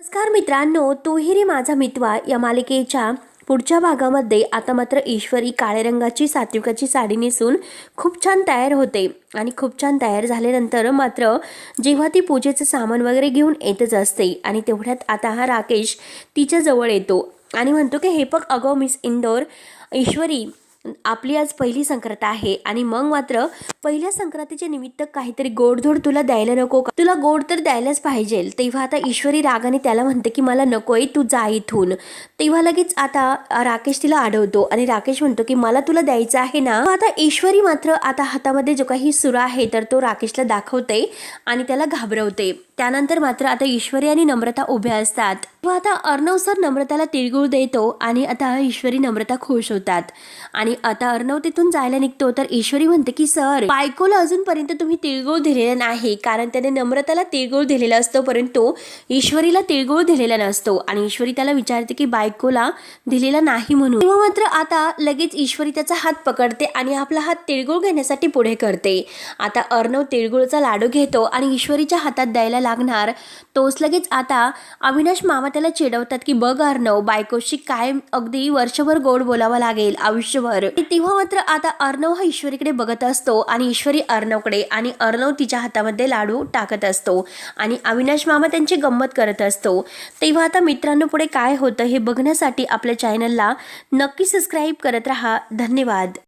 नमस्कार मित्रांनो तूही रे माझा मितवा. या मालिकेच्या पुढच्या भागामध्ये आता मात्र ईश्वरी काळ्या रंगाची सात्विकाची साडी नेसून खूप छान तयार होते. आणि खूप छान तयार झाल्यानंतर मात्र जेव्हा ती पूजेचं सामान वगैरे घेऊन येतच असते आणि तेवढ्यात आता हा राकेश तिच्याजवळ येतो. आणि म्हणतो की हे बघ अगो मिस इंदोर ईश्वरी आपली आज पहिली संक्रांत आहे आणि मग मात्र पहिल्या संक्रांतीच्या निमित्त काहीतरी गोडधोड तुला द्यायला नको का? तुला गोड तर द्यायलाच पाहिजे. तेव्हा आता ईश्वरी रागाने त्याला म्हणते की मला नकोय तू जा इथून. तेव्हा लगेच आता राकेश तिला आढवतो आणि राकेश म्हणतो की मला तुला द्यायचं आहे ना? आता ईश्वरी मात्र आता हातामध्ये जो काही सुरा आहे तर तो राकेशला दाखवते आणि त्याला घाबरवते. त्यानंतर मात्र आता ईश्वरी आणि नम्रता उभ्या असतात. तेव्हा आता अर्णव सर नम्रताला तिळगुळ देतो आणि आता ईश्वरी नम्रता खुश होतात. आणि आता अर्णव तिथून जायला निघतो तर ईश्वरी म्हणते की सर बायकोला अजूनपर्यंत तुम्ही तिळगुळ दिलेला नाही कारण त्याने नम्रताला तिळगुळ दिलेला असतो परंतु ईश्वरीला तिळगुळ दिलेला नसतो आणि ईश्वरी त्याला विचारते की बायकोला दिलेला नाही म्हणून? तेव्हा मात्र आता लगेच ईश्वरी त्याचा हात पकडते आणि आपला हात तिळगुळ घेण्यासाठी पुढे करते. आता अर्णव तिळगुळचा लाडू घेतो आणि ईश्वरीच्या हातात द्यायला लागणार. तोच लगेच आता अविनाश मामा त्याला चिडवतात की बघ अर्णव बायकोशी काय अगदी वर्षभर गोड बोलावं लागेल आयुष्यभर. तेव्हा मात्र आता अर्णव हा ईश्वरीकडे बघत असतो आणि ईश्वरी अर्णवकडे आणि अर्णव तिच्या हातामध्ये लाडू टाकत असतो आणि अविनाश मामा त्यांची गंमत करत असतो. तेव्हा आता मित्रांनो पुढे काय होतं हे बघण्यासाठी आपल्या चॅनलला नक्की सबस्क्राईब करत राहा. धन्यवाद.